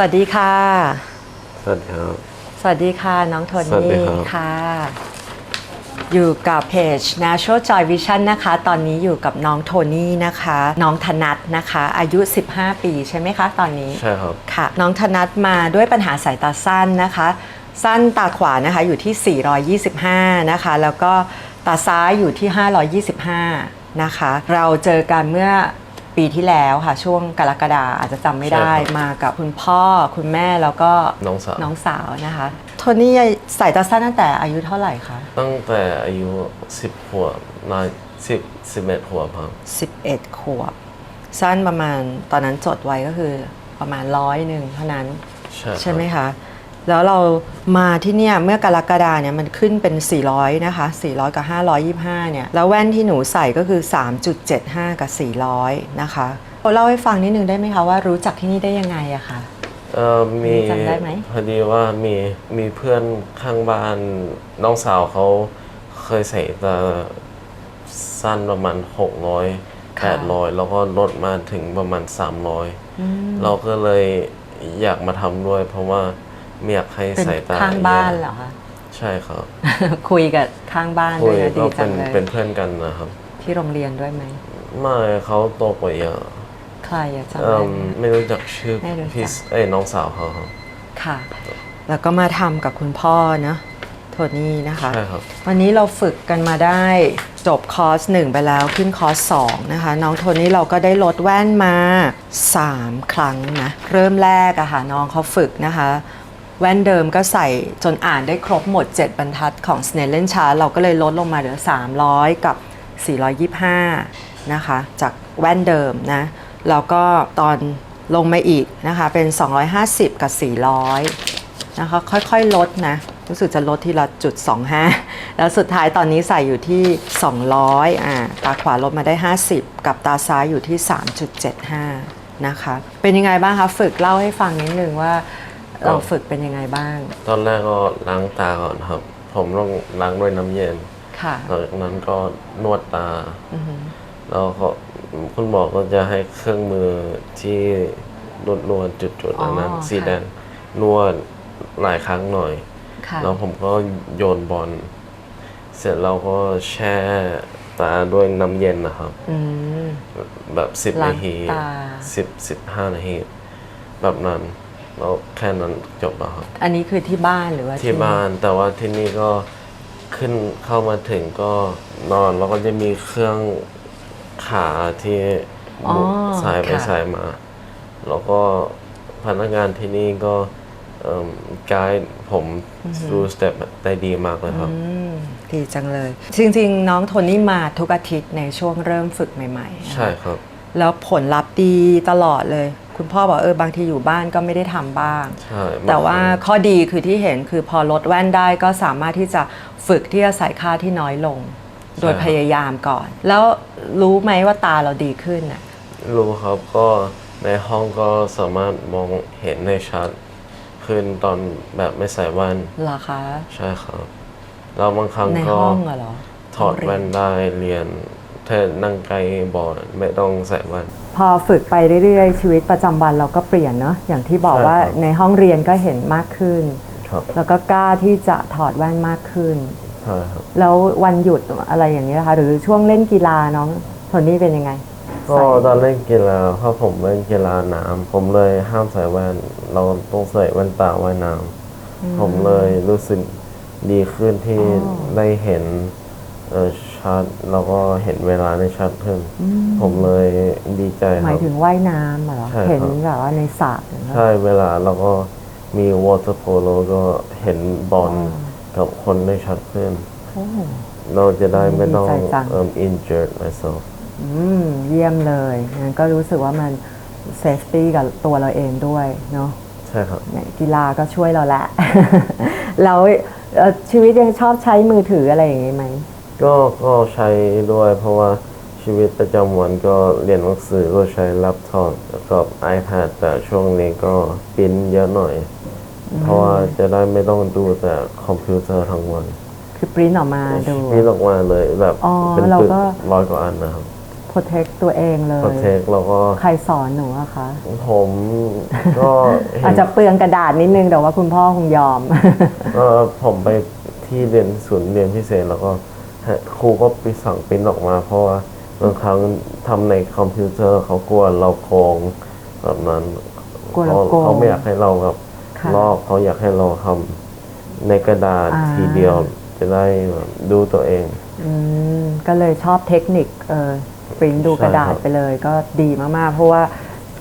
วัสดีค่ะ สวัสดีครับ สวัสดีค่ะ น้องโทสวัสดีนี่ครับ ค่ะ อยู่กับเพจ Natural Joy Vision นะคะ ตอนนี้อยู่กับน้องโทนี่นะคะ น้องธนัทนะคะ อายุ 15 ปีใช่ไหมคะ ตอนนี้ ใช่ครับ ค่ะ น้องธนัทมาด้วยปัญหาสายตาสั้นนะคะ สั้นตาขวานะคะอยู่ที่ 425 นะคะ แล้วก็ตาซ้ายอยู่ที่ 525 นะคะ เราเจอกันเมื่อ ปีที่แล้วค่ะ ช่วงกรกฎาอาจจะจำไม่ได้ใช่ครับมากับคุณพ่อคุณแม่แล้วก็น้องสาว น้องสาวนะคะ โทนี่สายตาสั้นตั้งแต่อายุเท่าไหร่คะ ตั้งแต่อายุ 10ขวบมา10 11ขวบครับ 11 ขวบ สั้นประมาณตอนนั้นจดไว้ก็คือประมาณร้อยหนึ่งเท่านั้น ใช่ครับ ใช่ไหมคะ แล้วเรามาที่เนี่ยเมื่อกรกฎาเนี่ยมันขึ้นเป็น 400 นะคะ 400 กับ 525 เนี่ย แล้วแว่นที่หนูใส่ก็คือ 3.75 กับ 400 นะคะเราเล่าให้ฟังนิดนึงได้ไหมคะว่ารู้จักที่นี่ได้ยังไงอะคะ เอ่อมีจำได้ไหม พอดีว่ามีมีเพื่อนข้างบ้านน้องสาวเขาเคยใส่ตาสั้นประมาณ 600 800 แล้วก็ลดมาถึงประมาณ 300เราก็เลยอยากมาทำด้วย เพราะว่า ไม่อยากให้เป็นสายตาข้างบ้านแย่เหรอคะ ใช่ครับคุยกับข้างบ้านคุด้วยยนะดีก็จัเป็งนเลยเป็นเพื่อนกันนะครับที่โรงเรียนด้วยไหมไม่เขาโตกว่าเยอะใครอะจำเอิ่ได้มไหม ไม่รู้จักชื่อไม่รู้จัก พี่เอ้ยน้องสาวเขาครับค่ะ แล้วก็มาทำกับคุณพ่อเนอะโทนี่นะคะ ใช่ครับ วันนี้เราฝึกกันมาได้จบคอร์สหนึ่งไปแล้วขึ้นคอร์สสองนะคะ น้องโทนี่เราก็ได้ลดแว่นมา 3 ครั้งนะ เริ่มแรกอะค่ะน้องเขาฝึกนะคะ แว่นเดิมก็ใส่จนอ่านได้ครบหมด 7 บรรทัดของ s n e l l e n c h a r เราก็เลยลดลงมาเหลือ 300 กับ 425 นะคะ จากแว่นเดิมนะ แล้วก็ตอนลงมาอีกนะคะ เป็น 250 กับ 400 นะคะ ค่อยๆ ลดนะ รู้สึกจะลดทีละจุด 25 แล้วสุดท้ายตอนนี้ใส่อยู่ที่ 200 อ่า ตาขวาลดมาได้ 50 กับตาซ้ายอยู่ที่ 3.75 นะคะ เป็นยังไงบ้างคะ ฝึกเล่าให้ฟังนิดนึงว่า เราฝึกเป็นยังไงบ้าง ตอนแรกก็ล้างตาก่อนครับ ผมต้องล้างด้วยน้ำเย็นค่ะหลังจากนั้นก็นวดตา อือหือแล้วก็คุณหมอก็จะให้เครื่องมือที่นวดนวดๆจุดๆอันนั้นอ๋อสีค่ะแดงนวดหลายครั้งหน่อย ค่ะแล้วผมก็โยนบอล เสร็จเราก็แช่ตาด้วยน้ำเย็นนะครับ อืม แบบสิบล้างนาทีตา สิบสิบห้านาทีแบบนั้น แล้วแค่นั้นจบแล้วครับอันนี้คือที่บ้านหรือว่าที่บ้านแต่ว่าที่นี่ก็ขึ้นเข้ามาถึงก็นอนแล้วก็จะมีเครื่องขาที่หมุนสายไปสายมา แล้วก็พนักงานที่นี่ก็ไกด์ผมดูสเต็ปได้ดีมากเลยครับอืมดีจังเลย จริง ๆ น้องโทนี่มาทุกอาทิตย์ในช่วงเริ่มฝึกใหม่ๆนะคะใช่ครับ แล้วผลลัพธ์ดีตลอดเลย คุณพ่อบอกเออบางทีอยู่บ้านก็ไม่ได้ทำบ้าง ใช่แต่ว่าบงครั้งข้อดีคือที่เห็นคือพอลดแว่นได้ก็สามารถที่จะฝึกที่จะใส่ค่าที่น้อยลง โดยพยายามก่อน แล้วรู้ไหมว่าตาเราดีขึ้นน่ะ รู้ครับก็ในห้องก็สามารถมองเห็นในชัดขึ้นตอนแบบไม่ใส่แว่นเหรอคะ ใช่ครับแล้วบางครั้งในก็ห้องเหรอถอดแว่นได้เรียน ถ้านั่งไกลบอร์ดไม่ต้องใส่แว่น พอฝึกไปเรื่อยๆ ชีวิตประจำวันเราก็เปลี่ยนเนาะอย่างที่บอกใช่ว่าครับ ในห้องเรียนก็เห็นมากขึ้น ครับแล้วก็กล้าที่จะถอดแว่นมากขึ้น ใช่ครับ แล้ววันหยุดอะไรอย่างนี้ยนะคะหรือช่วงเล่นกีฬาน้องโทนี่เป็นยังไง ก็ตอนเล่นกีฬาเพราะผมเล่นกีฬาน้ำผมเลยห้ามใส่แว่น เราต้องใส่แว่นตาว่ายน้ำผมเลยรู้สึกดีขึ้นที่ได้เห็น เออชัดแล้วก็เห็นเวลาในชัดขึ้นผมเลยดีใจคหรัมายบ ถึงว่ายน้ำเหรอ ใช่ครับ เห็นแบบว่าในสระอย่างเงี้ยใช่เวลาเราก็มีวอเตอร์โพโลก็เห็นบอลกับคนได้ชัดขึ้น โอ้เราจะได้ไม่ต้องดีใจจัง เอ่อ injured myself อืมเยี่ยมเลยงั้นก็รู้สึกว่ามันเซฟตี้กับตัวเราเองด้วยเนาะ ใช่ครับ เนี่ยกีฬาก็ช่วยเราแหละ แล้วเอ่อชีวิตยังชอบใช้มือถืออะไรอย่างงี้ไหม ก็ก็ใช้ด้วยเพราะว่าชีวิตประจำวันก็เรียนหนังสือก็ใช้แล็ปท็อปกับ iPad แต่ช่วงนี้ก็ปริ้นเยอะหน่อย เพราะว่าจะได้ไม่ต้องดูแต่คอมพิวเตอร์ทั้งวัน คือปริ้นออกมาดูปริ้นออกมาเลยแบบอ๋อเป็นเราปึกก็ร้อยกว่าอันนะครับโท protect ตัวเองเลโปรยเทคแล้วก็ใครสอนหนูอะคะผมก็เห็อาจนจะเปลืองกระดาษนิดนึงแต่ว่าคุณพ่อคงยอมก็ผมไปที่เรียนศูนย์เรียนพิเศษแล้วก็ให้ ครูก็ไปสั่งปริ้นออกมา เพราะว่าบางครั้งทำในคอมพิวเตอร์เขากลัวเราโกงแบบนั้นกลัวเราโกง เขาไม่อยากให้เราแบบค่ะ ลอกเขาอยากให้เราทำในกระดาษอ่า ทีเดียวจะได้แบบดูตัวเอง อืมก็เลยชอบเทคนิคเออปริ้นดูกระดาษใช่ครับ ไปเลยก็ดีมากๆ เพราะว่า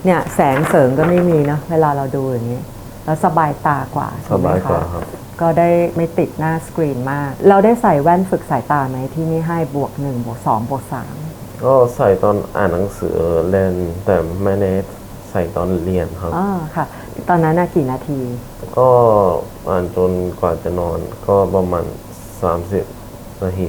เนี่ยแสงเสริงก็ไม่มีเนอะเวลาเราดูอย่างนี้ แล้วสบายตากว่าสถูกไหมบายกว่าคะครับ ก็ได้ไม่ติดหน้าสกรีนมาก เราได้ใส่แว่นฝึกสายตาไหมที่นี่ให้บวกหนึ่งบวกสองบวกสามก็ใส่ตอนอ่านหนังสือเล่นแต่ไม่ได้ใส่ตอนเรียนครับอ๋อค่ะ ตอนนั้นน่ะกี่นาที ก็อ่านจนกว่าจะนอนก็ประมาณ30นาที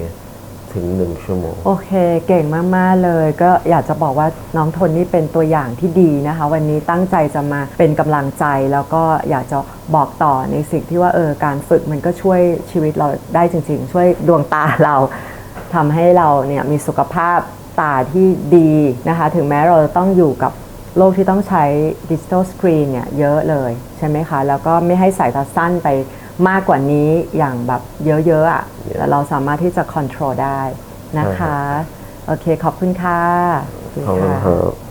ถึง1ชั่วโมง โอเค เก่งมาก ๆ เลย ก็อยากจะบอกว่าน้องทนนี่เป็นตัวอย่างที่ดีนะคะ วันนี้ตั้งใจจะมาเป็นกำลังใจแล้วก็อยากจะบอกต่อในสิ่งที่ว่าเออการฝึกมันก็ช่วยชีวิตเราได้จริง ๆ ช่วยดวงตาเราทำให้เราเนี่ยมีสุขภาพตาที่ดีนะคะ ถึงแม้เราต้องอยู่กับโลกที่ต้องใช้ดิจิ t a ลสกรีนเนี่ยเยอะเลยใช่ไหมคะ แล้วก็ไม่ให้สายตาสั้นไปมากกว่านี้อย่างแบบเยอะๆอะ่ะ แต่เราสามารถที่จะควบคุมได้นะคะ โอเค ขอบคุณค่ะขอบคุณครับ